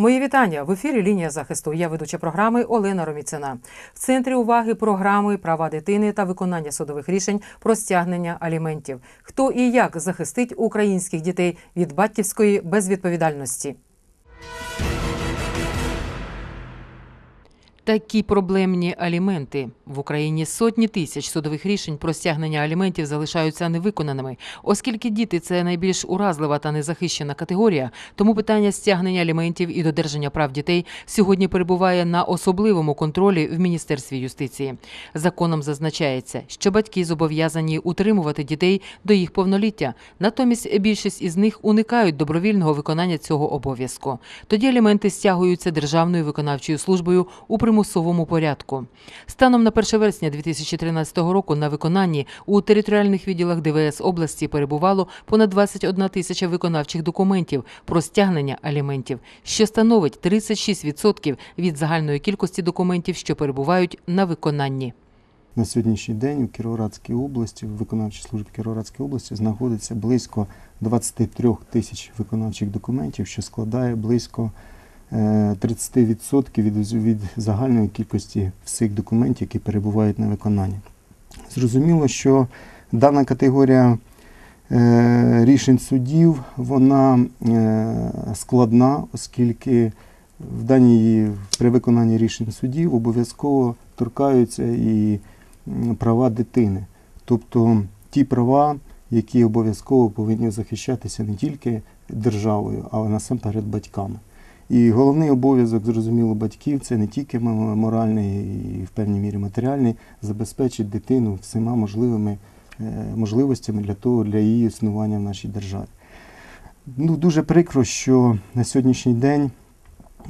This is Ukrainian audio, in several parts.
Мої вітання в ефірі Лінія захисту. Я ведуча програми Олена Роміцина. В центрі уваги програми права дитини та виконання судових рішень про стягнення аліментів. Хто і як захистить українських дітей від батьківської безвідповідальності? Такі проблемні аліменти в Україні сотні тисяч судових рішень про стягнення аліментів залишаються невиконаними, оскільки діти це найбільш уразлива та незахищена категорія. Тому питання стягнення аліментів і додержання прав дітей сьогодні перебуває на особливому контролі в міністерстві юстиції. Законом зазначається, що батьки зобов'язані утримувати дітей до їх повноліття. Натомість більшість із них уникають добровільного виконання цього обов'язку. Тоді аліменти стягуються державною виконавчою службою у примусовому порядку. Станом на 1 вересня 2013 року на виконанні у територіальних відділах ДВС області перебувало понад 21 тисяча виконавчих документів про стягнення аліментів, що становить 36% від загальної кількості документів, що перебувають на виконанні. На сьогоднішній день у Кіровоградській області, в виконавчій службі Кіровоградської області знаходиться близько 23 тисяч виконавчих документів, що складає близько 30% від, від загальної кількості всіх документів, які перебувають на виконанні. Зрозуміло, що дана категорія е, рішень судів вона е, складна, оскільки в даній при виконанні рішень судів обов'язково торкаються і права дитини. Тобто ті права, які обов'язково повинні захищатися не тільки державою, але насамперед батьками. І головний обов'язок, зрозуміло, батьків це не тільки моральний і в певній мірі матеріальний, забезпечити дитину всіма можливими е, можливостями для того, для її існування в нашій державі. Ну, дуже прикро, що на сьогоднішній день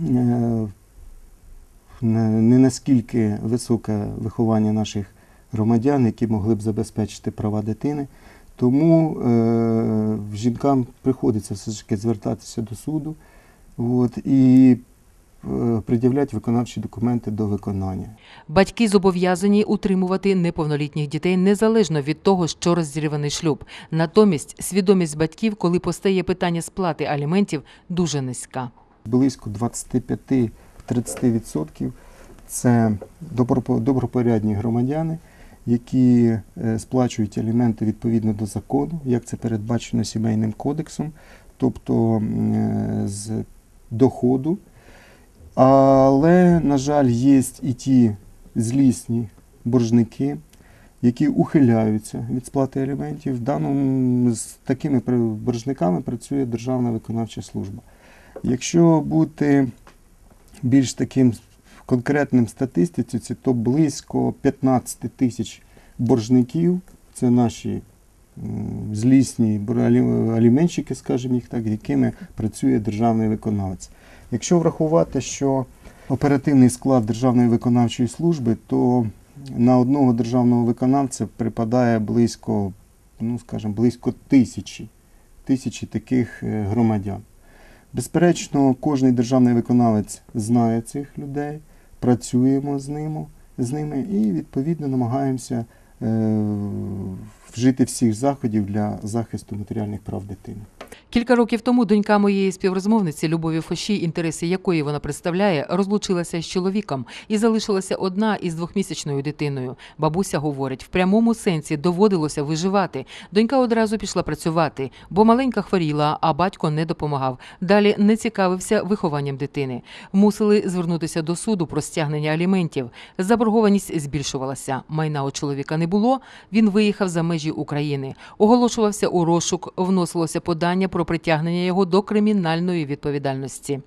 е, не наскільки високе виховання наших громадян, які могли б забезпечити права дитини. Тому е, жінкам приходиться все ж таки звертатися до суду от, і е, виконавчі документи до виконання. Батьки зобов'язані утримувати неповнолітніх дітей незалежно від того, що розірваний шлюб. Натомість свідомість батьків, коли постає питання сплати аліментів, дуже низька. Близько 25-30% це добропо- добропорядні громадяни, які е, сплачують аліменти відповідно до закону, як це передбачено сімейним кодексом, тобто е, з доходу. Але, на жаль, є і ті злісні боржники, які ухиляються від сплати аліментів. В даному з такими боржниками працює Державна виконавча служба. Якщо бути більш таким конкретним статистиці, то близько 15 тисяч боржників, це наші злісні аліменщики, скажімо їх так, якими працює державний виконавець. Якщо врахувати, що оперативний склад Державної виконавчої служби, то на одного державного виконавця припадає близько, ну скажімо, близько тисячі, тисячі таких е, громадян. Безперечно, кожен державний виконавець знає цих людей, працюємо з ними, з ними і відповідно намагаємося вжити всіх заходів для захисту матеріальних прав дитини. Кілька років тому донька моєї співрозмовниці Любові Фоші, інтереси якої вона представляє, розлучилася з чоловіком і залишилася одна із двохмісячною дитиною. Бабуся говорить, в прямому сенсі доводилося виживати. Донька одразу пішла працювати, бо маленька хворіла, а батько не допомагав. Далі не цікавився вихованням дитини. Мусили звернутися до суду про стягнення аліментів. Заборгованість збільшувалася. Майна у чоловіка не було. Він виїхав за межі України. Оголошувався у розшук, вносилося подання про притягнення його до кримінальної відповідальності.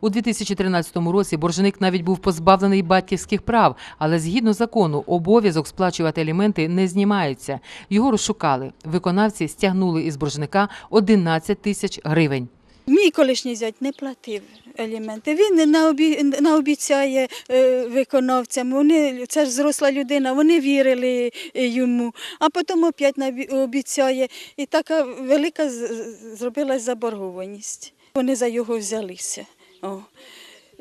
У 2013 році боржник навіть був позбавлений батьківських прав, але згідно закону обов'язок сплачувати аліменти не знімається. Його розшукали. Виконавці стягнули із боржника 11 тисяч гривень. Мій колишній зять не платив аліменти. Він наобі... наобіцяє е, виконавцям. Вони, це ж зросла людина, вони вірили е, йому, а потім опять обіцяє. І така велика зробилась заборгованість. Вони за його взялися. О.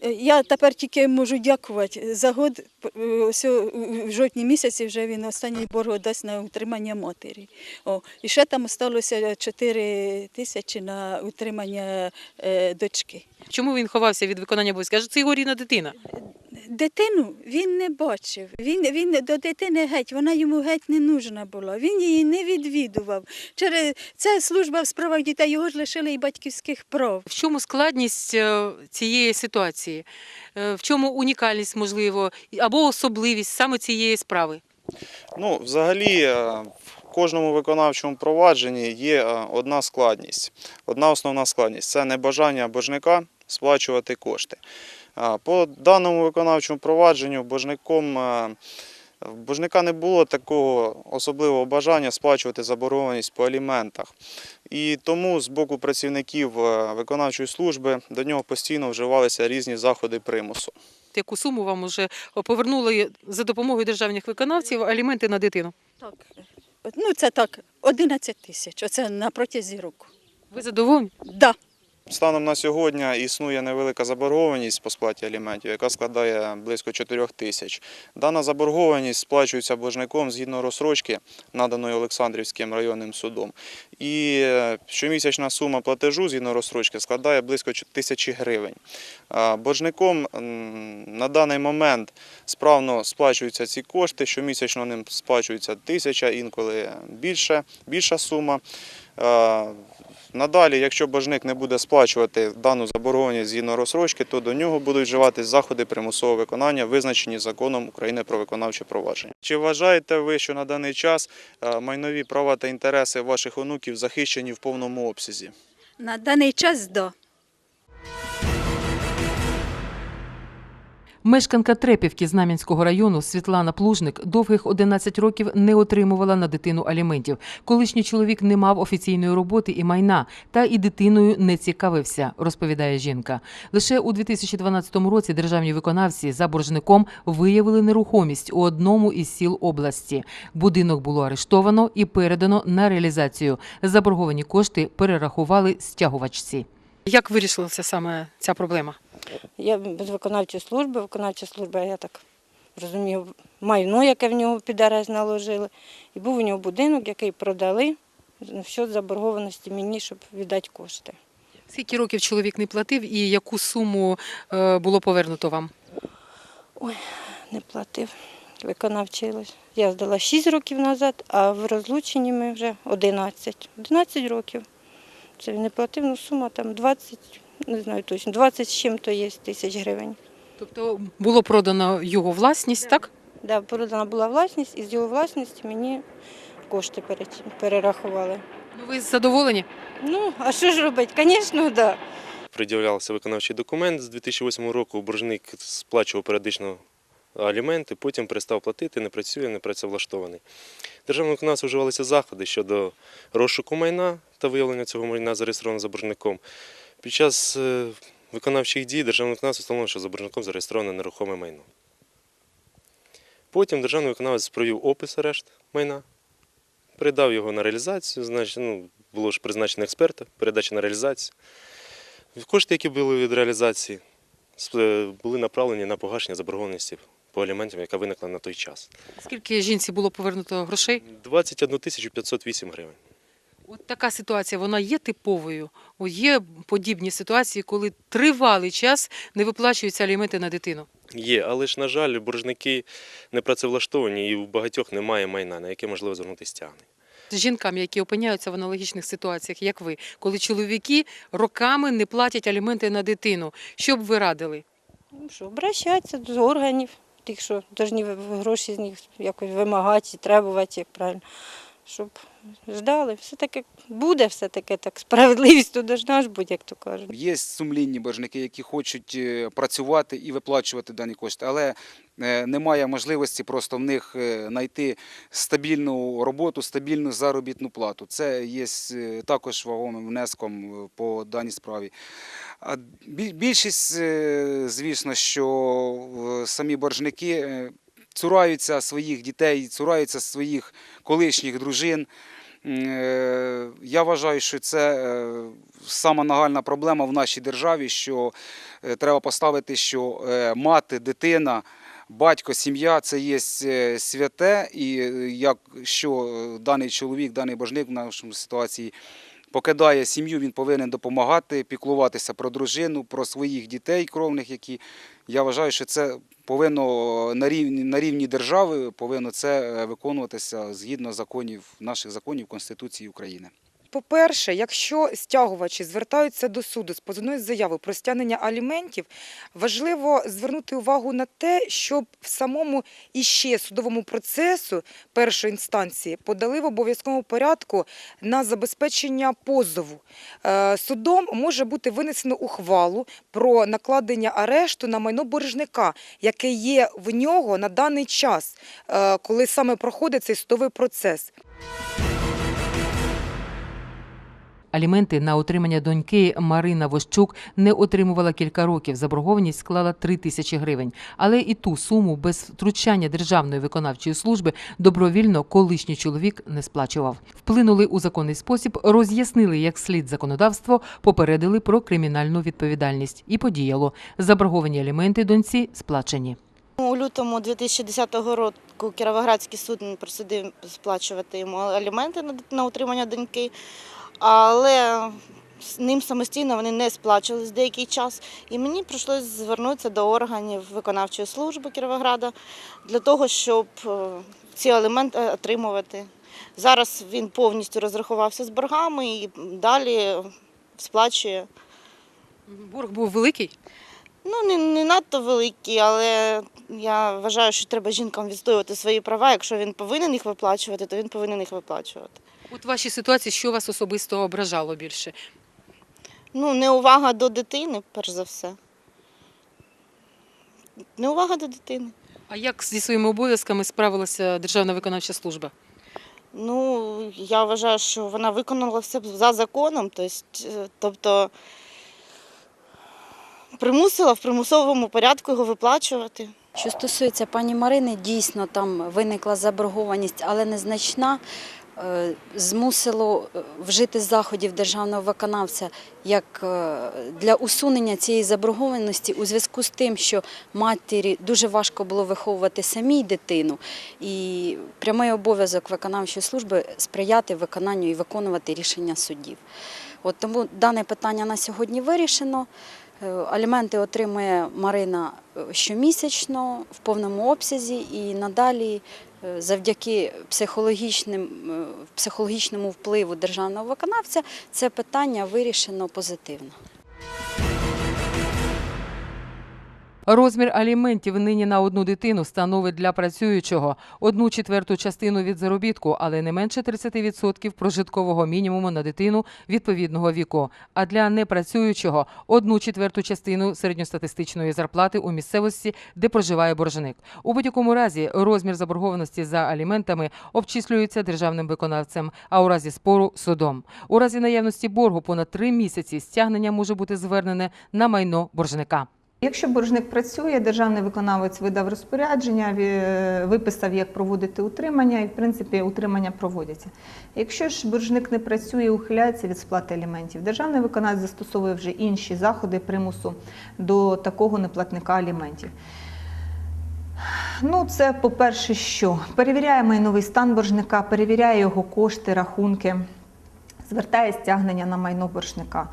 Е, Я тепер тільки можу дякувати. За год, е, ось в жовтні місяці вже він останній борг дасть на утримання матері. О, і ще там залишилося 4 тисячі на утримання е, дочки. Чому він ховався від виконання обов'язків? Каже, це його рідна дитина. Дитину він не бачив. Він, він до дитини геть, вона йому геть не нужна була. Він її не відвідував. Через це служба в справах дітей, його ж лишили і батьківських прав. В чому складність е, цієї ситуації? Е, В чому унікальність, можливо, або особливість саме цієї справи? Ну, взагалі, е, в кожному виконавчому провадженні є одна складність. Одна основна складність це небажання боржника сплачувати кошти. По даному виконавчому провадженню боржником е, в боржника не було такого особливого бажання сплачувати заборгованість по аліментах. І тому з боку працівників е, виконавчої служби до нього постійно вживалися різні заходи примусу. Яку суму вам уже повернули за допомогою державних виконавців аліменти на дитину? Так. Ну, це так, 11 тисяч. Оце на протязі року. Ви задоволені? Да. Станом на сьогодні існує невелика заборгованість по сплаті аліментів, яка складає близько 4 тисяч. Дана заборгованість сплачується боржником згідно розсрочки, наданої Олександрівським районним судом. І е, щомісячна сума платежу згідно розсрочки складає близько тисячі гривень. Боржником на даний момент справно сплачуються ці кошти, щомісячно ним сплачується тисяча, інколи більше, більша сума. Надалі, якщо боржник не буде сплачувати дану заборгованість згідно розсрочки, то до нього будуть вживати заходи примусового виконання, визначені законом України про виконавче провадження. Чи вважаєте ви, що на даний час е, майнові права та інтереси ваших онуків захищені в повному обсязі? На даний час да. Мешканка Трепівки Знам'янського району Світлана Плужник довгих 11 років не отримувала на дитину аліментів. Колишній чоловік не мав офіційної роботи і майна, та і дитиною не цікавився, розповідає жінка. Лише у 2012 році державні виконавці за боржником виявили нерухомість у одному із сіл області. Будинок було арештовано і передано на реалізацію. Заборговані кошти перерахували стягувачці. Як вирішилася саме ця проблема? Я без виконавчої служби, виконавча служба, я так розумію, майно, яке в нього під арест наложили. І був у нього будинок, який продали счет заборгованості мені, щоб віддати кошти. Скільки років чоловік не платив і яку суму е, було повернуто вам? Ой, Не платив, виконавчилась. Я здала 6 років назад, а в розлученні ми вже 11. 11 років. Це він не платив, ну сума там 20, не знаю точно, 20 з чим-то є тисяч гривень. Тобто було продано його власність, так? Да, продана була власність, і з його власності мені кошти перерахували. Ну ви задоволені? Ну, а що ж робити? Звісно, так. Да. Пред'являвся виконавчий документ з 2008 року. Боржник сплачував періодично аліменти, потім перестав платити, не працює, не працевлаштований. Державним виконавцем вживалися заходи щодо розшуку майна та виявлення цього майна зареєстрованого за боржником. Під час е, виконавчих дій державний виконавець встановив, що за боржником зареєстроване нерухоме майно. Потім державний виконавець провів опис арешт майна, передав його на реалізацію, значить, ну, було ж призначено експерта, передача на реалізацію. Кошти, які були від реалізації, були направлені на погашення заборгованості по аліментам, яка виникла на той час. Скільки жінці було повернуто грошей? 21 тисячу 508 гривень. От така ситуація, вона є типовою. О, є подібні ситуації, коли тривалий час не виплачуються аліменти на дитину. Є, але ж, на жаль, боржники не працевлаштовані і у багатьох немає майна, на яке можливо звернути стягнення. З жінками, які опиняються в аналогічних ситуаціях, як ви, коли чоловіки роками не платять аліменти на дитину. Що б ви радили? Ну що, обращатися до органів, тих, що повинні гроші з них якось вимагати, требувати, як правильно, щоб ждали. Все-таки буде все-таки так. Справедливість то должна ж бути, як то кажуть. Є сумлінні боржники, які хочуть е, працювати і виплачувати дані кошти, але е, немає можливості просто в них е, знайти стабільну роботу, стабільну заробітну плату. Це є також вагомим внеском по даній справі. А більшість, звісно, що самі боржники цураються своїх дітей, цураються своїх колишніх дружин. Е, Я вважаю, що це е, сама нагальна проблема в нашій державі, що е, треба поставити, що мати, дитина, батько, сім'я це є святе, і якщо даний чоловік, даний божник в нашому ситуації покидає сім'ю, він повинен допомагати, піклуватися про дружину, про своїх дітей кровних, які я вважаю, що це повинно на рівні, на рівні держави повинно це е, виконуватися згідно законів, наших законів Конституції України. По-перше, якщо стягувачі звертаються до суду з позовною заявою про стягнення аліментів, важливо звернути увагу на те, щоб в самому іще судовому процесу першої інстанції подали в обов'язковому порядку на забезпечення позову. Е, Судом може бути винесено ухвалу про накладення арешту на майно боржника, яке є в нього на даний час, е, коли саме проходить цей судовий процес. Аліменти на утримання доньки Марина Вощук не отримувала кілька років. Заборгованість склала 3 тисячі гривень. Але і ту суму без втручання Державної виконавчої служби добровільно колишній чоловік не сплачував. Вплинули у законний спосіб, роз'яснили як слід законодавство, попередили про кримінальну відповідальність і подіяло. Заборговані аліменти доньці сплачені. У лютому 2010 року Кіровоградський суд присудив сплачувати йому аліменти на утримання доньки, але з ним самостійно вони не сплачувались деякий час. І мені прийшлося звернутися до органів виконавчої служби Кіровограда для того, щоб е, ці аліменти отримувати. Зараз він повністю розрахувався з боргами і далі сплачує. Борг був великий. Ну, не, не надто великі, але я вважаю, що треба жінкам відстоювати свої права. Якщо він повинен їх виплачувати, то він повинен їх виплачувати. От в вашій ситуації, що вас особисто ображало більше? Ну, неувага до дитини, перш за все. Неувага до дитини. А як зі своїми обов'язками справилася Державна виконавча служба? Ну, я вважаю, що вона виконала все за законом, тобто, е, тобто примусила в примусовому порядку його виплачувати. Що стосується пані Марини, дійсно там виникла заборгованість, але незначна. Е, Змусило е, вжити заходів державного виконавця як е, для усунення цієї заборгованості у зв'язку з тим, що матері дуже важко було виховувати самій дитину, і прямий обов'язок виконавчої служби сприяти виконанню і виконувати рішення судів. От тому дане питання на сьогодні вирішено. Аліменти отримує Марина щомісячно в повному обсязі і надалі завдяки психологічним, е, психологічному впливу державного виконавця це питання вирішено позитивно. Розмір аліментів нині на одну дитину становить для працюючого одну четверту частину від заробітку, але не менше 30% прожиткового мінімуму на дитину відповідного віку. А для непрацюючого одну четверту частину середньостатистичної зарплати у місцевості, де проживає боржник. У будь-якому разі розмір заборгованості за аліментами обчислюється державним виконавцем, а у разі спору судом. У разі наявності боргу понад три місяці стягнення може бути звернене на майно боржника. Якщо боржник працює, державний виконавець видав розпорядження, виписав, як проводити утримання, і в принципі утримання проводяться. Якщо ж боржник не працює, ухиляється від сплати аліментів, державний виконавець застосовує вже інші заходи примусу до такого неплатника аліментів. Ну, це, по-перше, що перевіряє майновий стан боржника, перевіряє його кошти, рахунки, звертає стягнення на майно боржника.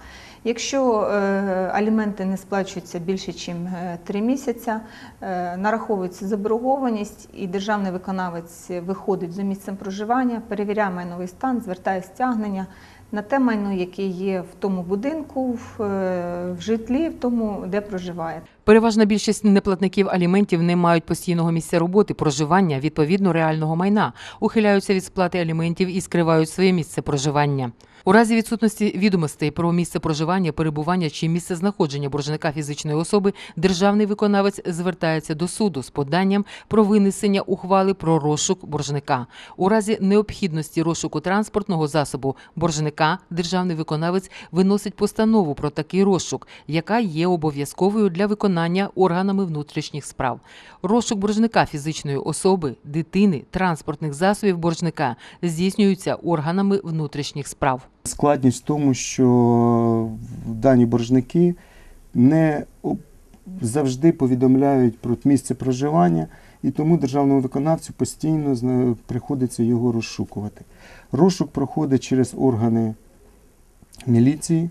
Якщо е, аліменти не сплачуються більше, ніж три місяці, е, нараховується заборгованість, і державний виконавець виходить за місцем проживання, перевіряє майновий стан, звертає стягнення на те майно, яке є в тому будинку, е, в житлі, в тому, де проживає. Переважна більшість неплатників аліментів не мають постійного місця роботи, проживання, відповідно реального майна, ухиляються від сплати аліментів і скривають своє місце проживання. У разі відсутності відомостей про місце проживання, перебування чи місце знаходження боржника фізичної особи, державний виконавець звертається до суду з поданням про винесення ухвали про розшук боржника. У разі необхідності розшуку транспортного засобу боржника державний виконавець виносить постанову про такий розшук, яка є обов'язковою для виконання органами внутрішніх справ. Розшук боржника фізичної особи, дитини, транспортних засобів боржника здійснюється органами внутрішніх справ. Складність в тому, що дані боржники не завжди повідомляють про місце проживання, і тому державному виконавцю постійно приходиться його розшукувати. Розшук проходить через органи міліції,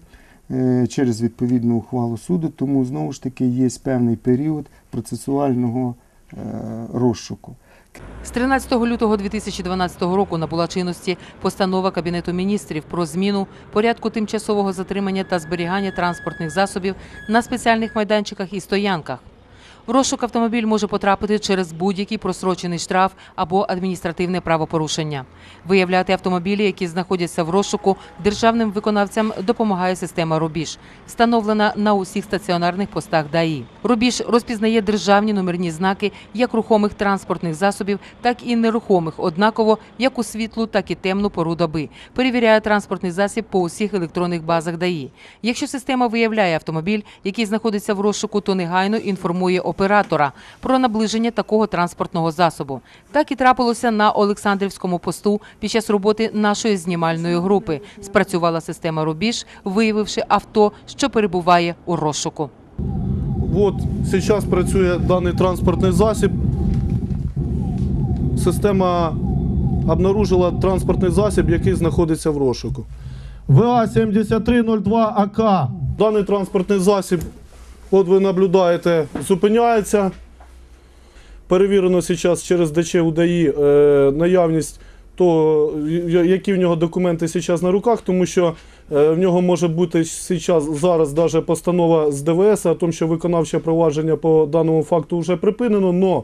е, через відповідну ухвалу суду, тому знову ж таки є певний період процесуального е, розшуку. З 13 лютого 2012 року набула чинності постанова Кабінету міністрів про зміну порядку тимчасового затримання та зберігання транспортних засобів на спеціальних майданчиках і стоянках. В розшук автомобіль може потрапити через будь-який просрочений штраф або адміністративне правопорушення. Виявляти автомобілі, які знаходяться в розшуку, державним виконавцям допомагає система Рубіж, встановлена на усіх стаціонарних постах ДАІ. Рубіж розпізнає державні номерні знаки як рухомих транспортних засобів, так і нерухомих, однаково як у світлу, так і темну пору доби. Перевіряє транспортний засіб по усіх електронних базах ДАІ. Якщо система виявляє автомобіль, який знаходиться в розшуку, то негайно інформує оператора про наближення такого транспортного засобу. Так і трапилося на Олександрівському посту під час роботи нашої знімальної групи. Спрацювала система Рубіж, виявивши авто, що перебуває у розшуку. Вот сейчас працює даний транспортний засіб. Система обнаружила транспортний засіб, який знаходиться в розшуку. ВА-7302АК. Даний транспортний засіб, от ви наблюдаєте, зупиняється. Перевірено зараз через ДЧ УДАІ е, наявність того, які в нього документи зараз на руках, тому що е, в нього може бути зараз зараз даже постанова з ДВС о том, що виконавче провадження по даному факту вже припинено. Но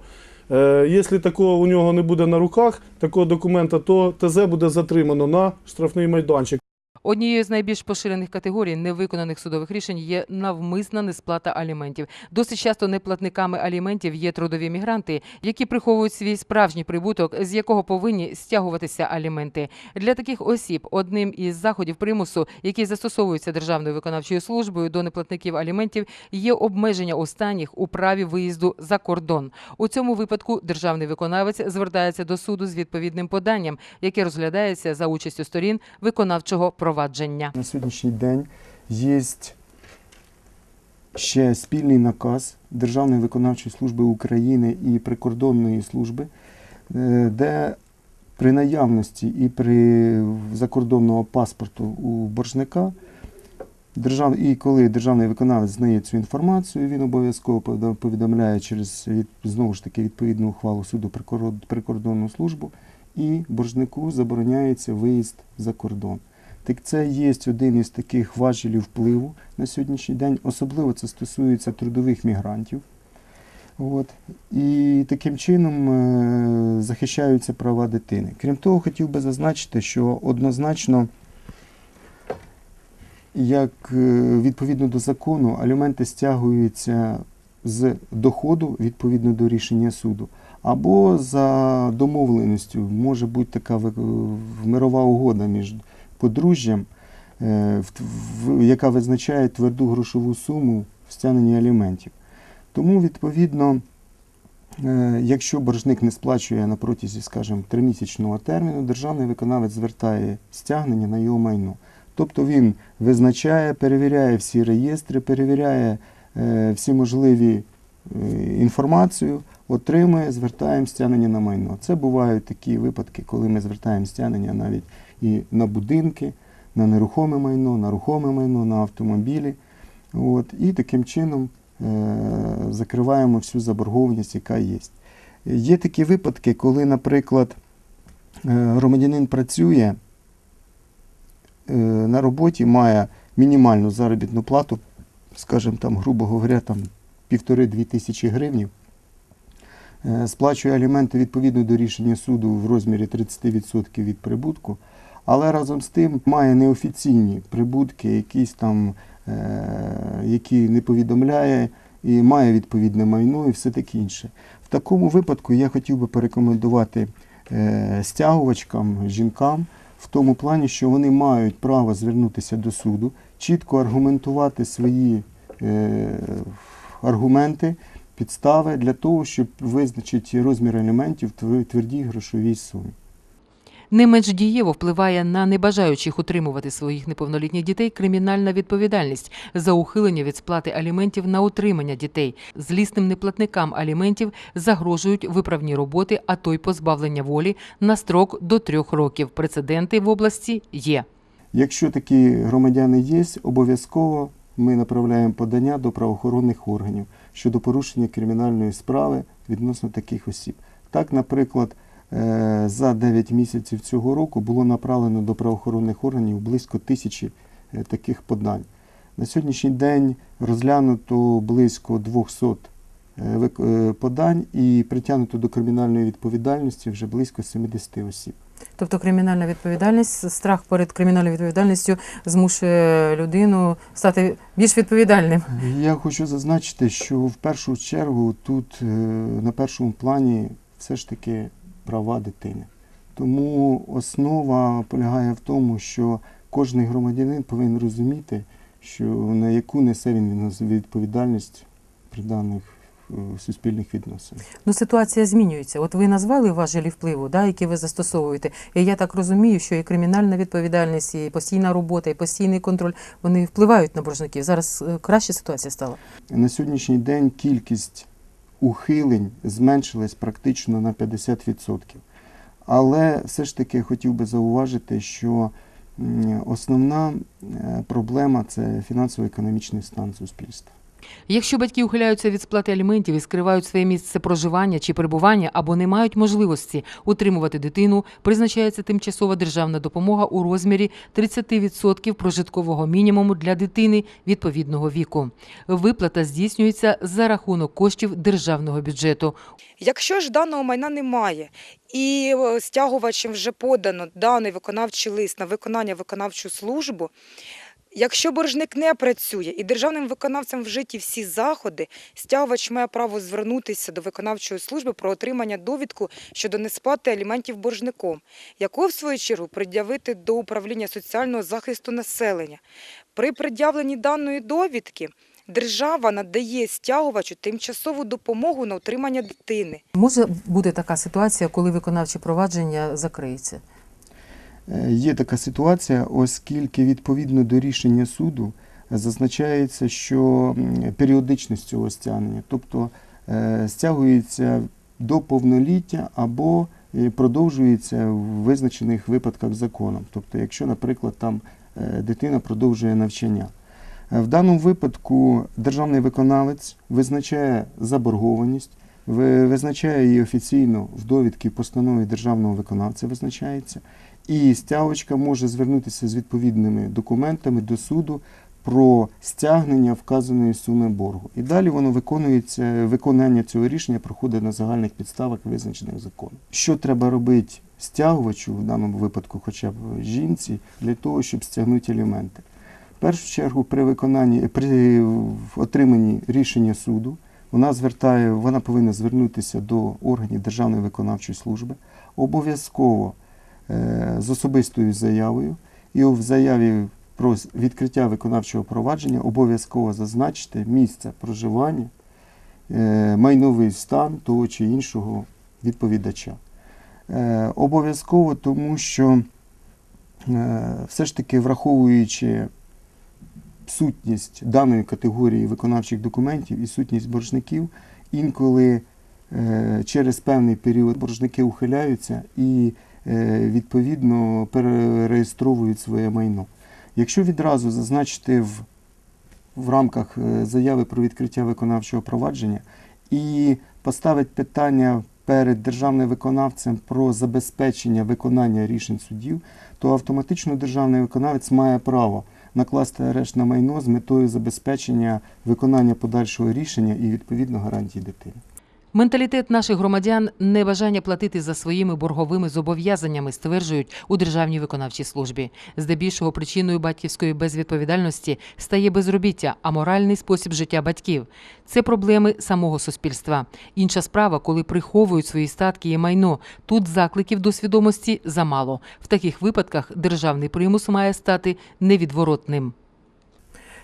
е, якщо такого у нього не буде на руках, такого документа, то ТЗ буде затримано на штрафний майданчик. Однією з найбільш поширених категорій невиконаних судових рішень є навмисна несплата аліментів. Досить часто неплатниками аліментів є трудові мігранти, які приховують свій справжній прибуток, з якого повинні стягуватися аліменти. Для таких осіб одним із заходів примусу, які застосовуються Державною виконавчою службою до неплатників аліментів, є обмеження останніх у праві виїзду за кордон. У цьому випадку державний виконавець звертається до суду з відповідним поданням, яке розглядається за участю сторін виконавчого провадження. На сьогоднішній день є ще спільний наказ Державної виконавчої служби України і прикордонної служби, е, де при наявності і при закордонного паспорту у боржника держав... і коли державний виконавець знає цю інформацію, він обов'язково повідомляє через від... знову ж таки відповідну ухвалу суду прикордон- прикордонну службу, і боржнику забороняється виїзд за кордон. Так це є один із таких важелів впливу на сьогоднішній день. Особливо це стосується трудових мігрантів. От. І таким чином е, захищаються права дитини. Крім того, хотів би зазначити, що однозначно, як е, відповідно до закону, аліменти стягуються з доходу відповідно до рішення суду, або за домовленістю може бути така мирова угода між подружжям, е, яка визначає тверду грошову суму в стягненні аліментів. Тому, відповідно, е, якщо боржник не сплачує на протязі, скажімо, тримісячного терміну, державний виконавець звертає стягнення на його майно. Тобто він визначає, перевіряє всі реєстри, перевіряє е, всі можливі інформацію, отримує, звертаємо стягнення на майно. Це бувають такі випадки, коли ми звертаємо стягнення навіть і на будинки, на нерухоме майно, на рухоме майно, на автомобілі. От, і таким чином е, закриваємо всю заборгованість, яка є. Є такі випадки, коли, наприклад, е, громадянин працює е, на роботі, має мінімальну заробітну плату, скажімо, там, грубо говоря, там півтори-дві тисячі гривнів, е, сплачує аліменти відповідно до рішення суду в розмірі 30% від прибутку, але разом з тим має неофіційні прибутки, якісь там, е, які не повідомляє і має відповідне майно і все таке інше. В такому випадку я хотів би порекомендувати е, стягувачкам, жінкам в тому плані, що вони мають право звернутися до суду, чітко аргументувати свої е, аргументи, підстави для того, щоб визначити розмір елементів в твердій грошовій сумі. Не менш дієво впливає на небажаючих утримувати своїх неповнолітніх дітей кримінальна відповідальність за ухилення від сплати аліментів на утримання дітей. Злісним неплатникам аліментів загрожують виправні роботи, а то й позбавлення волі на строк до трьох років. Прецеденти в області є. Якщо такі громадяни є, обов'язково ми направляємо подання до правоохоронних органів щодо порушення кримінальної справи відносно таких осіб. Так, наприклад, е, за 9 місяців цього року було направлено до правоохоронних органів близько тисячі е, таких подань. На сьогоднішній день розглянуто близько 200 е, подань і притягнуто до кримінальної відповідальності вже близько 70 осіб. Тобто кримінальна відповідальність, страх перед кримінальною відповідальністю змушує людину стати більш відповідальним. Я хочу зазначити, що в першу чергу тут е, на першому плані все ж таки права дитини. Тому основа полягає в тому, що кожен громадянин повинен розуміти, що на яку несе він відповідальність при даних суспільних відносинах. Ну, ситуація змінюється. От ви назвали важелі впливу, да, які ви застосовуєте. І я так розумію, що і кримінальна відповідальність, і постійна робота, і постійний контроль вони впливають на боржників. Зараз е, краща ситуація стала. На сьогоднішній день кількість ухилень зменшилась практично на 50%. Але все ж таки хотів би зауважити, що основна е, проблема це фінансово-економічний стан суспільства. Якщо батьки ухиляються від сплати аліментів і скривають своє місце проживання чи перебування або не мають можливості утримувати дитину, призначається тимчасова державна допомога у розмірі 30% прожиткового мінімуму для дитини відповідного віку. Виплата здійснюється за рахунок коштів державного бюджету. Якщо ж даного майна немає і е, стягувачем вже подано даний виконавчий лист на виконання виконавчу службу, якщо боржник не працює і державним виконавцем вжиті всі заходи, стягувач має право звернутися до виконавчої служби про отримання довідку щодо несплати аліментів боржником, яку, в свою чергу, пред'явити до управління соціального захисту населення. При пред'явленні даної довідки держава надає стягувачу тимчасову допомогу на утримання дитини. Може бути така ситуація, коли виконавче провадження закриється. Е, Є така ситуація, оскільки відповідно до рішення суду зазначається, що періодичність цього стягнення, тобто е, стягується до повноліття або е, продовжується в визначених випадках законом. Тобто, якщо, наприклад, там е, дитина продовжує навчання. Е, В даному випадку державний виконавець визначає заборгованість, визначає її офіційно в довідці постанові державного виконавця визначається. І стягувачка може звернутися з відповідними документами до суду про стягнення вказаної суми боргу. І далі воно виконується, виконання цього рішення проходить на загальних підставах, визначених законом. Що треба робити стягувачу, в даному випадку, хоча б жінці, для того, щоб стягнути аліменти? В першу чергу, при виконанні, при отриманні рішення суду, вона звертає, вона повинна звернутися до органів Державної виконавчої служби, обов'язково з особистою заявою, і в заяві про відкриття виконавчого провадження обов'язково зазначити місце проживання, е, майновий стан того чи іншого відповідача. Е, Обов'язково, тому що е, все ж таки враховуючи сутність даної категорії виконавчих документів і сутність боржників, інколи е, через певний період боржники ухиляються і е, відповідно перереєстровують своє майно. Якщо відразу зазначити в, в рамках е, заяви про відкриття виконавчого провадження і поставити питання перед державним виконавцем про забезпечення виконання рішень судів, то автоматично державний виконавець має право накласти арешт на майно з метою забезпечення виконання подальшого рішення і відповідно гарантій дитини. Менталітет наших громадян небажання платити за своїми борговими зобов'язаннями, стверджують у Державній виконавчій службі. Здебільшого причиною батьківської безвідповідальності стає безробіття, а моральний спосіб життя батьків. Це проблеми самого суспільства. Інша справа, коли приховують свої статки і майно. Тут закликів до свідомості замало. В таких випадках державний примус має стати невідворотним.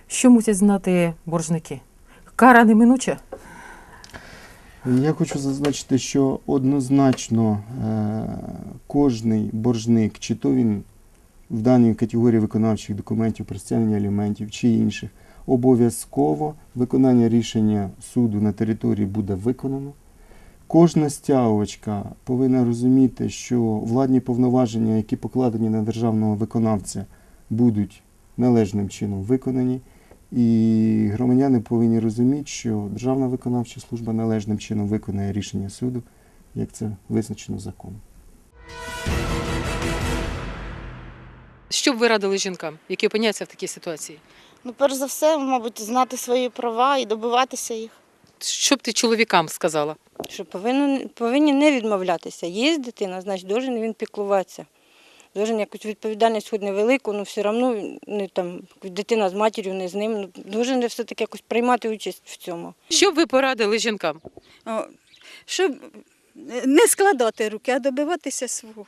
Що мусять знати боржники? Кара неминуча? Я хочу зазначити, що однозначно е, кожний боржник, чи то він в даній категорії виконавчих документів про стягнення аліментів чи інших, обов'язково виконання рішення суду на території буде виконано. Кожна стягувачка повинна розуміти, що владні повноваження, які покладені на державного виконавця, будуть належним чином виконані. І громадяни повинні розуміти, що Державна виконавча служба належним чином виконує рішення суду, як це визначено законом. Що б ви радили жінкам, які опиняються в такій ситуації? Ну, перш за все, мабуть, знати свої права і добиватися їх. Що б ти чоловікам сказала? Що повинен, повинні не відмовлятися. Є дитина, значить, должен він піклуватися. Должен якусь відповідальність хоч невелику, але все одно не там дитина з матір'ю, не з ним. Ну, должен все-таки якось приймати участь в цьому. Що б ви порадили жінкам? О, щоб не складати руки, а добиватися свого.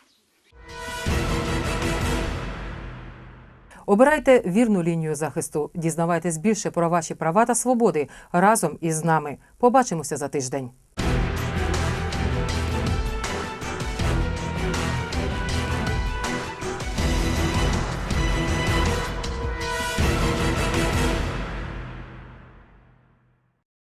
Обирайте вірну лінію захисту. Дізнавайтесь більше про ваші права та свободи разом із нами. Побачимося за тиждень.